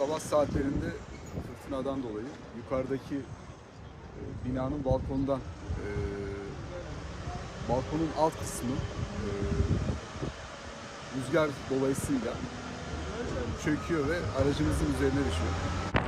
Sabah saatlerinde fırtınadan dolayı yukarıdaki e, binanın balkondan e, balkonun alt kısmı e, rüzgar dolayısıyla çöküyor ve aracımızın üzerine düşüyor.